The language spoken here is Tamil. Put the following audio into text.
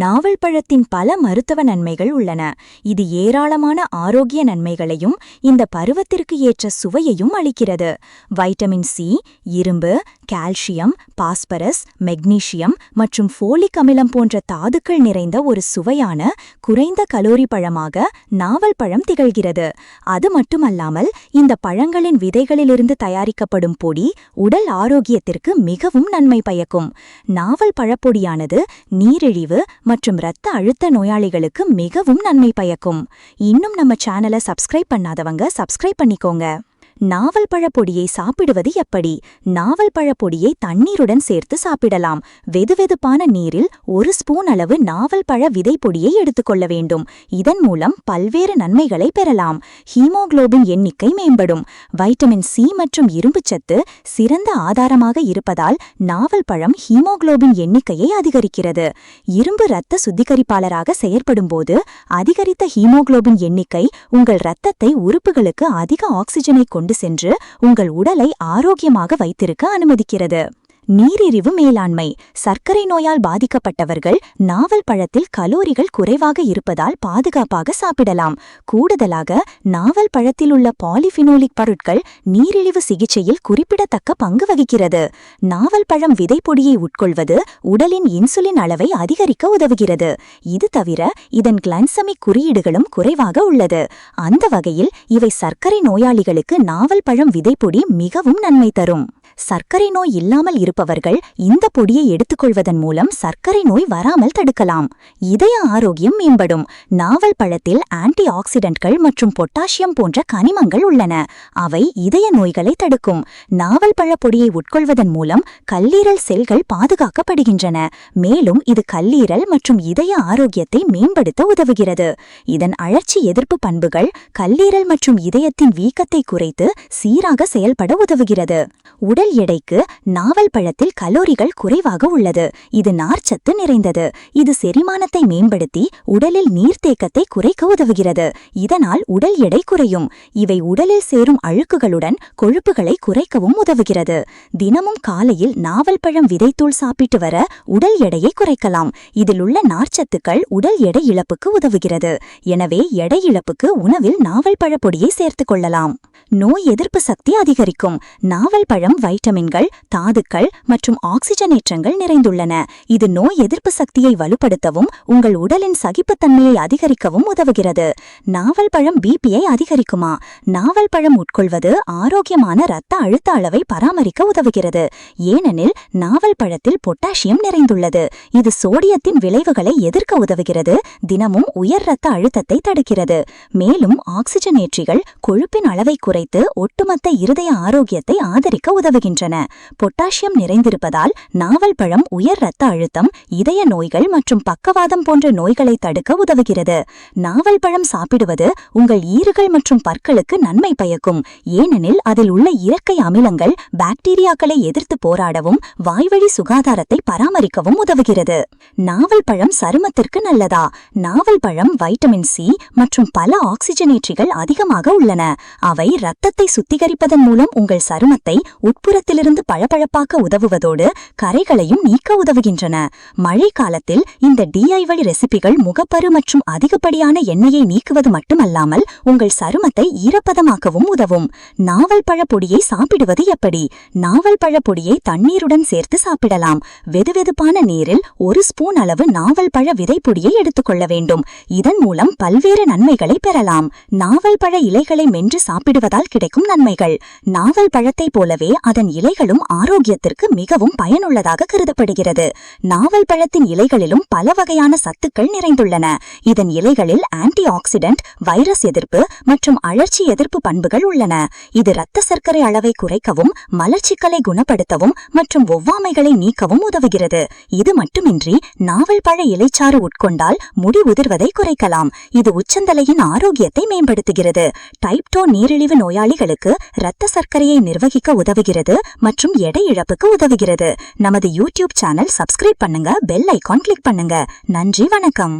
நாவல் பழத்தின் பல மருத்துவ நன்மைகள் உள்ளன. இது ஏராளமான ஆரோக்கிய நன்மைகளையும் இந்த பருவத்திற்கு ஏற்ற சுவையையும் அளிக்கிறது. வைட்டமின் சி இரும்பு கால்சியம் பாஸ்பரஸ் மெக்னீசியம் மற்றும் ஃபோலிக் அமிலம் போன்ற தாதுக்கள் நிறைந்த ஒரு சுவையான குறைந்த கலோரி பழமாக நாவல் பழம் திகழ்கிறது. அது மட்டுமல்லாமல் இந்த பழங்களின் விதைகளிலிருந்து தயாரிக்கப்படும் பொடி உடல் ஆரோக்கியத்திற்கு மிகவும் நன்மை பயக்கும். நாவல் பழப்பொடியானது நீரிழிவு மற்றும் இரத்த அழுத்த நோயாளிகளுக்கு மிகவும் நன்மை பயக்கும். இன்னும் நம்ம சேனலை சப்ஸ்கிரைப் பண்ணாதவங்க சப்ஸ்கிரைப் பண்ணிக்கோங்க. நாவல் பழப்பொடியை சாப்பிடுவது எப்படி? நாவல் பழப்பொடியை தண்ணீருடன் சேர்த்து சாப்பிடலாம். வெதுவெதுப்பான நீரில் ஒரு ஸ்பூன் அளவு நாவல் பழ விதைப்பொடியை எடுத்துக்கொள்ள வேண்டும். இதன் மூலம் பல்வேறு நன்மைகளை பெறலாம். ஹீமோகுளோபின் எண்ணிக்கை மேம்படும். வைட்டமின் சி மற்றும் இரும்புச்சத்து சிறந்த ஆதாரமாக இருப்பதால் நாவல் பழம் ஹீமோகுளோபின் எண்ணிக்கையை அதிகரிக்கிறது. இரும்பு இரத்த சுத்திகரிப்பாளராக செயற்படும்போது அதிகரித்த ஹீமோகுளோபின் எண்ணிக்கை உங்கள் இரத்தத்தை உறுப்புகளுக்கு அதிக ஆக்சிஜனை கொண்டு சென்று உங்கள் உடலை ஆரோக்கியமாக வைத்திருக்க அனுமதிக்கிறது. நீரிழிவு மேலாண்மை. சர்க்கரை நோயால் பாதிக்கப்பட்டவர்கள் நாவல் பழத்தில் கலோரிகள் குறைவாக இருப்பதால் பாதுகாப்பாக சாப்பிடலாம். கூடுதலாக நாவல் பழத்தில் உள்ள பாலிஃபினோலிக் பொருட்கள் நீரிழிவு சிகிச்சையில் குறிப்பிடத்தக்க பங்கு வகிக்கிறது. நாவல் பழம் விதைப்பொடியை உட்கொள்வது உடலின் இன்சுலின் அளவை அதிகரிக்க உதவுகிறது. இது தவிர இதன் கிளான்சமிக் குறியீடுகளும் குறைவாக உள்ளது. அந்த வகையில் இவை சர்க்கரை நோயாளிகளுக்கு நாவல் பழம் விதைப்பொடி மிகவும் நன்மை தரும். சர்க்கரை நோய் இல்லாமல் இருப்பவர்கள் இந்த பொடியை எடுத்துக்கொள்வதன் மூலம் சர்க்கரை நோய் வராமல் தடுக்கலாம். இதய ஆரோக்கியம் மேம்படும். நாவல் பழத்தில் ஆன்டி ஆக்சிடென்ட்கள் மற்றும் பொட்டாசியம் போன்ற கனிமங்கள் உள்ளன. அவை இதய நோய்களை தடுக்கும். நாவல் பழ பொடியை உட்கொள்வதன் மூலம் கல்லீரல் செல்கள் பாதுகாக்கப்படுகின்றன. மேலும் இது கல்லீரல் மற்றும் இதய ஆரோக்கியத்தை மேம்படுத்த உதவுகிறது. இதன் அழற்சி எதிர்ப்பு பண்புகள் கல்லீரல் மற்றும் இதயத்தின் வீக்கத்தை குறைத்து சீராக செயல்பட உதவுகிறது. உடல் எடைக்கு நாவல் பழத்தில் கலோரிகள் குறைவாக உள்ளது. இது நார்ச்சத்து நிறைந்தது. இது செரிமானத்தை மேம்படுத்தி உடலில் நீர்த்தேக்கத்தை குறைக்க உதவுகிறது. இதனால் உடல் எடை குறையும். இவை உடலில் சேரும் அழுக்குகளுடன் கொழுப்புகளை குறைக்கவும் உதவுகிறது. தினமும் காலையில் நாவல் பழம் விதைத்தூள் சாப்பிட்டு வர உடல் எடையை குறைக்கலாம். இதில் உள்ள நார்ச்சத்துக்கள் உடல் எடை இழப்புக்கு உதவுகிறது. எனவே எடை இழப்புக்கு உணவில் நாவல் பழப்பொடியை சேர்த்துக் கொள்ளலாம். நோய் எதிர்ப்பு சக்தி அதிகரிக்கும். நாவல் பழம் வைட்டமின்கள் தாதுக்கள் மற்றும் ஆக்சிஜனேற்றங்கள் நிறைந்துள்ளன. இது நோய் எதிர்ப்பு சக்தியை வலுப்படுத்தவும் உங்கள் உடலின் சகிப்புத்தன்மையை அதிகரிக்கவும் உதவுகிறது. நாவல் பழம் பிபியை அதிகரிக்குமா? நாவல் பழம் உட்கொள்வது ஆரோக்கியமான இரத்த அழுத்த அளவை பராமரிக்க உதவுகிறது. ஏனெனில் நாவல் பழத்தில் பொட்டாசியம் நிறைந்துள்ளது. இது சோடியத்தின் விளைவுகளை எதிர்க்க உதவுகிறது தினமும் உயர் இரத்த அழுத்தத்தை தடுக்கிறது. மேலும் ஆக்சிஜனேற்றிகள் கொழுப்பின் அளவை குறைத்து ஒட்டுமொத்த இருதய ஆரோக்கியத்தை ஆதரிக்க உதவுகின்றன பொட்டாசியம் நிறைந்திருப்பதால் நாவல் பழம் உயர் இரத்த அழுத்தம் இதய நோய்கள் மற்றும் பக்கவாதம் போன்ற நோய்களை தடுக்க உதவுகிறது. நாவல் பழம் சாப்பிடுவது உங்கள் ஈறுகள் மற்றும் பற்களுக்கு நன்மை பயக்கும். ஏனெனில் அதில் உள்ள இயற்கை அமிலங்கள் பாக்டீரியாக்களை எதிர்த்து போராடவும் வாய்வழி சுகாதாரத்தை பராமரிக்கவும் உதவுகிறது. நாவல் பழம் சருமத்திற்கு நல்லதா? நாவல் பழம் வைட்டமின் சி மற்றும் பல ஆக்சிஜனேற்றிகள் அதிகமாக உள்ளன. அவை இரத்தத்தை சுத்திகரிப்பதன் மூலம் உங்கள் சருமத்தை உட்புற தூரத்திலிருந்து பளபளப்பாக்க உதவுவதோடு கரைகளையும் நீக்க உதவுகின்றன. மழை காலத்தில் இந்த டிஐவழி ரெசிபிகள் முகப்பரு மற்றும் அதிகப்படியான எண்ணெயை நீக்குவது மட்டுமல்லாமல் உங்கள் சருமத்தை ஈரப்பதமாக்கவும் உதவும். நாவல் பழப்பொடியை சாப்பிடுவது எப்படி? நாவல் பழப்பொடியை தண்ணீருடன் சேர்த்து சாப்பிடலாம். வெதுவெதுப்பான நீரில் ஒரு ஸ்பூன் அளவு நாவல் பழ விதைப்பொடியை எடுத்துக்கொள்ள வேண்டும். இதன் மூலம் பல்வேறு நன்மைகளை பெறலாம். நாவல் பழ இலைகளை மென்று சாப்பிடுவதால் கிடைக்கும் நன்மைகள். நாவல் பழத்தைப் போலவே அதன் இலைகளும் ஆரோக்கியத்திற்கு மிகவும் பயனுள்ளதாக கருதப்படுகிறது. நாவல் பழத்தின் இலைகளிலும் பல வகையான சத்துக்கள் நிறைந்துள்ளன. இதன் இலைகளில் ஆன்டி ஆக்சிடென்ட் வைரஸ் எதிர்ப்பு மற்றும் அழற்சி எதிர்ப்பு பண்புகள் உள்ளன. இது இரத்த சர்க்கரை அளவை குறைக்கவும் மலர்ச்சிக்கலை குணப்படுத்தவும் மற்றும் ஒவ்வாமைகளை நீக்கவும் உதவுகிறது. இது மட்டுமின்றி நாவல் பழ இலைச்சாறு உட்கொண்டால் முடி உதிர்வதை குறைக்கலாம். இது உச்சந்தலையின் ஆரோக்கியத்தை மேம்படுத்துகிறது. டைப் டோ நீரிழிவு நோயாளிகளுக்கு இரத்த சர்க்கரையை நிர்வகிக்க உதவுகிறது. மற்றும் எடை இழப்புக்கு உதவுகிறது. நமது யூடியூப் சேனல் சப்ஸ்கிரைப் பண்ணுங்க பெல் ஐகான் கிளிக் பண்ணுங்க. நன்றி வணக்கம்.